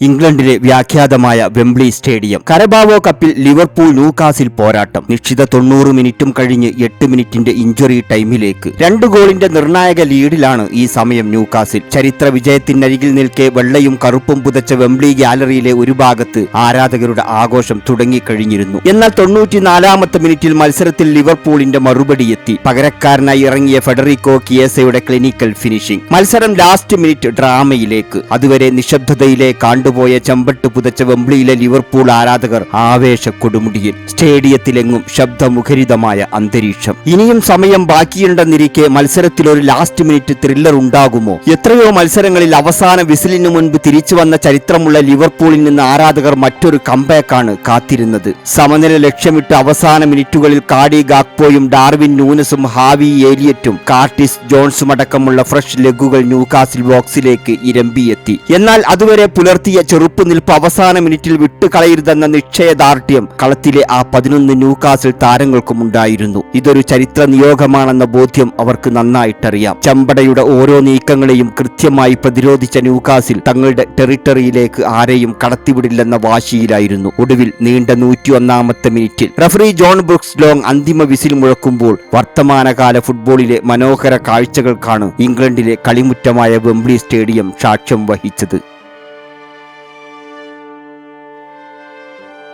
ഇംഗ്ലണ്ടിലെ വ്യാഖ്യാതമായ Wembley stadium. Carabao കപ്പിൽ ലിവർപൂൾ ന്യൂകാസിൽ പോരാട്ടം. നിശ്ചിത തൊണ്ണൂറ് മിനിറ്റും കഴിഞ്ഞ് എട്ട് മിനിറ്റിന്റെ ഇഞ്ചുറി ടൈമിലേക്ക്. രണ്ട് ഗോളിന്റെ നിർണായക ലീഡിലാണ് ഈ സമയം ന്യൂകാസിൽ. ചരിത്ര വിജയത്തിനരികിൽ നിൽക്കെ വെള്ളയും കറുപ്പും പുതച്ച വെംബ്ലി ഗ്യാലറിയിലെ ഒരു ഭാഗത്ത് ആരാധകരുടെ ആഘോഷം തുടങ്ങിക്കഴിഞ്ഞിരുന്നു. എന്നാൽ തൊണ്ണൂറ്റിനാലാമത്തെ മിനിറ്റിൽ മത്സരത്തിൽ ലിവർപൂളിന്റെ മറുപടി എത്തി. പകരക്കാരനായി ഇറങ്ങിയ ഫെഡറിക്കോ കിയേസയുടെ ക്ലിനിക്കൽ ഫിനിഷിംഗ്. മത്സരം ലാസ്റ്റ് മിനിറ്റ് ഡ്രാമയിലേക്ക്. അതുവരെ നിശബ്ദതയിലെ കണ്ടുപോയ ചമ്പട്ട് പുതച്ച വെംബ്ലിയിലെ ലിവർപൂൾ ആരാധകർ ആവേശ കൊടുമുടിയിൽ സ്റ്റേഡിയത്തിലെങ്ങും ശബ്ദമുഖരിതമായ അന്തരീക്ഷം. ഇനിയും സമയം ബാക്കിയുണ്ടെന്നിരിക്കെ മത്സരത്തിൽ ഒരു ലാസ്റ്റ് മിനിറ്റ് ത്രില്ലർ ഉണ്ടാകുമോ? എത്രയോ മത്സരങ്ങളിൽ അവസാന വിസിലിനു മുൻപ് തിരിച്ചു വന്ന ചരിത്രമുള്ള ലിവർപൂളിൽ നിന്ന് ആരാധകർ മറ്റൊരു കമ്പാക്കാണ് കാത്തിരുന്നത്. സമനില ലക്ഷ്യമിട്ട് അവസാന മിനിറ്റുകളിൽ കാഡി ഗാക്പോയും ഡാർവിൻ ന്യൂനസും ഹാവി ഏലിയറ്റും കാർട്ടിസ് ജോൺസും അടക്കമുള്ള ഫ്രഷ് ലെഗുകൾ ന്യൂകാസിൽ ബോക്സിലേക്ക് ഇരമ്പിയെത്തി. എന്നാൽ അതുവരെ പുലർത്തിയ ചെറുപ്പ് നിൽപ്പ് അവസാന മിനിറ്റിൽ വിട്ടുകളയരുതെന്ന നിശ്ചയദാർഢ്യം കളത്തിലെ ആ പതിനൊന്ന് ന്യൂകാസിൽ താരങ്ങൾക്കും ഉണ്ടായിരുന്നു. ഇതൊരു ചരിത്ര നിയോഗമാണെന്ന ബോധ്യം അവർക്ക് നന്നായിട്ടറിയാം. ചമ്പടയുടെ ഓരോ നീക്കങ്ങളെയും കൃത്യമായി പ്രതിരോധിച്ച ന്യൂകാസിൽ തങ്ങളുടെ ടെറിട്ടറിയിലേക്ക് ആരെയും കടത്തിവിടില്ലെന്ന വാശിയിലായിരുന്നു. ഒടുവിൽ നീണ്ട നൂറ്റിയൊന്നാമത്തെ മിനിറ്റിൽ റഫറി ജോൺ ബ്രുക്സ് ലോങ് അന്തിമ വിസിൽ മുഴക്കുമ്പോൾ വർത്തമാനകാല ഫുട്ബോളിലെ മനോഹര കാഴ്ചകൾക്കാണ് ഇംഗ്ലണ്ടിലെ കളിമുറ്റമായ വെംബ്ലി സ്റ്റേഡിയം സാക്ഷ്യം വഹിച്ചത്.